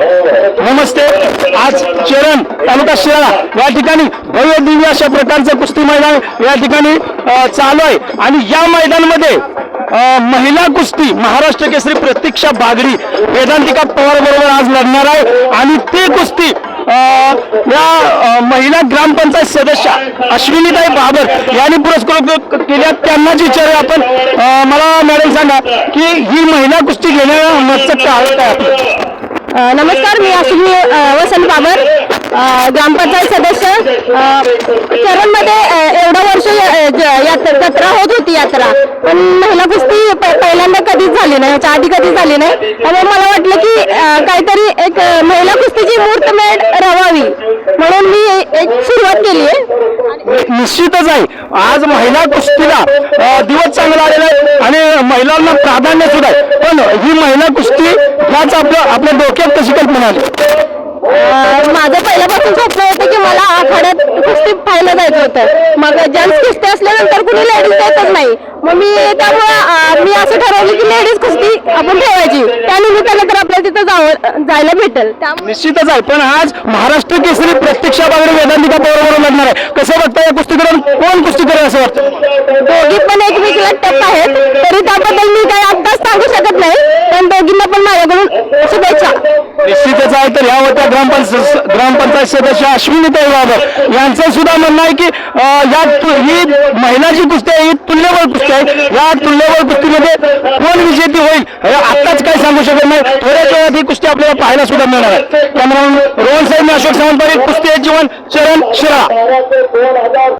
नमस्ते. आज चरण तालुका शिराळा. या ठिकाणी भव्य दिव्य अशा प्रकारचं कुस्ती मैदान या ठिकाणी चालू आहे. आणि या मैदानामध्ये महिला कुस्ती महाराष्ट्र केसरी प्रतीक्षा बागडी वेदांतिका पवार बरोबर आज लढणार आहे. आणि ते कुस्ती या महिला ग्रामपंचायत सदस्य अश्विनीताई बाबर यांनी पुरस्कृत केल्या. त्यांनाच विचारूया आपण मला मॅडम सांगा की ही महिला कुस्ती घेण्यामागचं कारण काय आपलं? नमस्कार मी अश्विनी वसंत बाबर ग्रामपंचायत सदस्य. चरणमध्ये एवढं वर्ष जत्रा होत होती यात्रा पण महिला कुस्ती पहिल्यांदा कधीच झाली नाही याच्या आधी कधीच झाली नाही. त्यामुळे मला वाटलं की काहीतरी एक महिला कुस्तीची मूर्तमेढ रवावी म्हणून मी एक सुरुवात केली आहे. निश्चितच आहे. आज महिला कुस्तीला दिवस चांगला आलेला आहे आणि महिलांना प्राधान्य सुद्धा आहे. पण ही महिला कुस्ती याच आपलं आपल्या डोक्यात कशी कल्पना आली. अं, माझं पहिल्यापासून स्वप्न होतं की मला आखाड्यात कुस्ती पाहायला जायचं होतं. मग जेंट्स कुस्ती असल्यानंतर कुणी लेडीज येतच नाही. मग मी त्यामुळे अं, मी असं ठरवलं की लेडीज कुस्ती आपण ठेवायची. त्यानिमित्तानं तर आपल्याला तिथं जावं जायला भेटेल. त्यामुळे निश्चितच आहे पण आज महाराष्ट्र केसरी प्रत्यक्षा वगैरे वेदांतिका बरोबर लढणार आहे. कसं बघता या कुस्तीकडून? कोण कुस्ती करेल असं वाटतं? दोघी पण एकमेकीला टप आहेत. तरी त्याबद्दल मी काही आत्ताच सांगू शकत नाही पण दोघींना पण माझ्याकडून शुभेच्छा निश्चितच आहे तर या होत्या ग्रामपंचायत ग्रामपंचायत सदस्य अश्विनीताई बाबर यांचं सुद्धा म्हणणं आहे की या ही महिला जी कुस्ती आहे ही तुल्यबळ कुस्ती आहे. या तुल्यबळ कुस्तीमध्ये कोण विजेती होईल हे आत्ताच काही सांगू शकत नाही. थोड्याच वेळात ही कुस्ती आपल्याला पाहायला सुद्धा मिळणार आहे. त्यामुळे रोहन साहेब अशोक सावंत कुस्ती आहे जीवन चरण शिरा